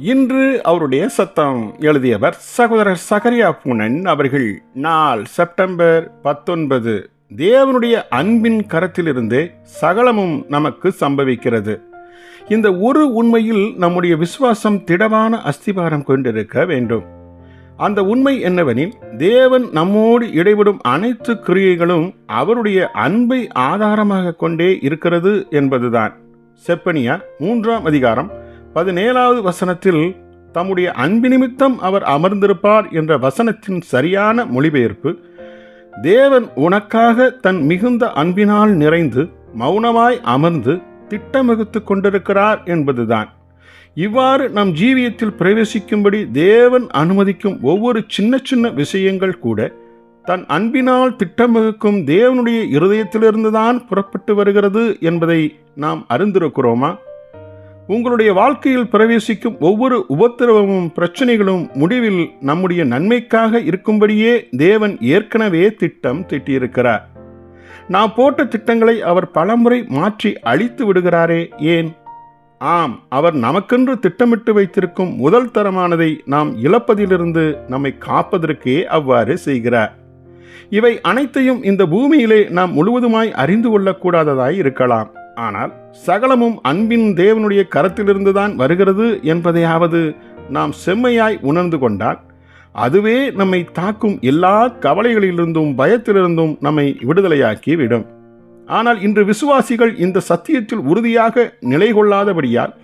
இன்று அவருடைய சத்தம் எழுதியவர் சகோதரர் சகரியா பூனன் அவர்கள் நாள் செப்டம்பர் பத்தொன்பது. தேவனுடைய அன்பின் கரத்திலிருந்தே சகலமும் நமக்கு சம்பவிக்கிறது. இந்த ஒரு உண்மையில் நம்முடைய விசுவாசம் திடமான அஸ்திபாரம் கொண்டிருக்க வேண்டும். அந்த உண்மை என்னவெனில் தேவன் நம்மோடு இடைவிடும் அனைத்து கிரியைகளும் அவருடைய அன்பை ஆதாரமாக கொண்டே இருக்கிறது என்பதுதான். செப்பனியா மூன்றாம் அதிகாரம் பதினேழாவது வசனத்தில் தம்முடைய அன்பு நிமித்தம் அவர் அமர்ந்திருப்பார் என்ற வசனத்தின் சரியான மொழிபெயர்ப்பு தேவன் உனக்காக தன் மிகுந்த அன்பினால் நிறைந்து மௌனமாய் அமர்ந்து திட்டமிகுத்து கொண்டிருக்கிறார் என்பதுதான். இவ்வாறு நம் ஜீவியத்தில் பிரவேசிக்கும்படி தேவன் அனுமதிக்கும் ஒவ்வொரு சின்ன சின்ன விஷயங்கள் கூட தன் அன்பினால் திட்டமிகுக்கும் தேவனுடைய இருதயத்திலிருந்துதான் புறப்பட்டு வருகிறது என்பதை நாம் அறிந்திருக்கிறோமா? உங்களுடைய வாழ்க்கையில் பிரவேசிக்கும் ஒவ்வொரு உபத்திரவமும் பிரச்சனைகளும் முடிவில் நம்முடைய நன்மைக்காக இருக்கும்படியே தேவன் ஏற்கனவே திட்டம் திட்டியிருக்கிறார். நாம் போட்ட திட்டங்களை அவர் பலமுறை மாற்றி அழித்து விடுகிறாரே ஏன்? ஆம் அவர் நமக்கென்று திட்டமிட்டு வைத்திருக்கும் முதல் தரமானதை நாம் இழப்பதிலிருந்து நம்மை காப்பதற்கே அவ்வாறு செய்கிறார். இவை அனைத்தையும் இந்த பூமியிலே நாம் முழுவதுமாய் அறிந்து கொள்ளக்கூடாததாய் இருக்கலாம். ஆனால் சகலமும் அன்பின் தேவனுடைய கரத்திலிருந்துதான் வருகிறது என்பதையாவது நாம் செம்மையாய் உணர்ந்து கொண்டால் அதுவே நம்மை தாக்கும் எல்லா கவலைகளிலிருந்தும் பயத்திலிருந்தும் நம்மை விடுதலையாக்கி விடும் ஆனால் இன்று விசுவாசிகள் இந்த சத்தியத்தில் உறுதியாக நிலை கொள்ளாதபடியால்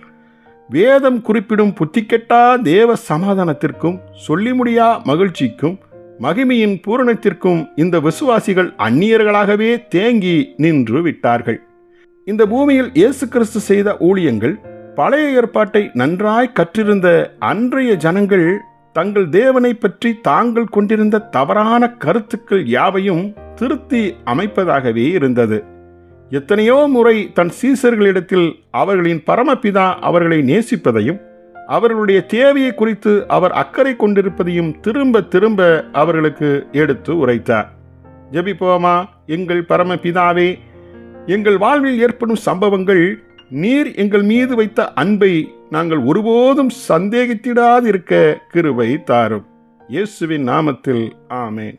வேதம் குறிப்பிடும் புத்திக்கெட்டா தேவ சமாதானத்திற்கும் சொல்லி முடியா மகிழ்ச்சிக்கும் மகிமையின் பூரணத்திற்கும் இந்த விசுவாசிகள் அந்நியர்களாகவே தேங்கி நின்று விட்டார்கள். இந்த பூமியில் இயேசு கிறிஸ்து செய்த ஊழியங்கள் பழைய ஏற்பாட்டை நன்றாய் கற்றிருந்த அன்றைய ஜனங்கள் தங்கள் தேவனை பற்றி தாங்கள் கொண்டிருந்த தவறான கருத்துக்கள் யாவையும் திருத்தி அமைப்பதாகவே இருந்தது. எத்தனையோ முறை தன் சீசர்களிடத்தில் அவர்களின் பரமபிதா அவர்களை நேசிப்பதையும் அவர்களுடைய தேவையை குறித்து அவர் அக்கறை கொண்டிருப்பதையும் திரும்ப திரும்ப அவர்களுக்கு எடுத்து உரைத்தார். ஜெபிப்போமா? எங்கள் பரமபிதாவே எங்கள் வாழ்வில் ஏற்படும் சம்பவங்கள் நீர் எங்கள் மீது வைத்த அன்பை நாங்கள் ஒருபோதும் சந்தேகித்திடாதிருக்க கிருவை தாரும். இயேசுவின் நாமத்தில் ஆமேன்.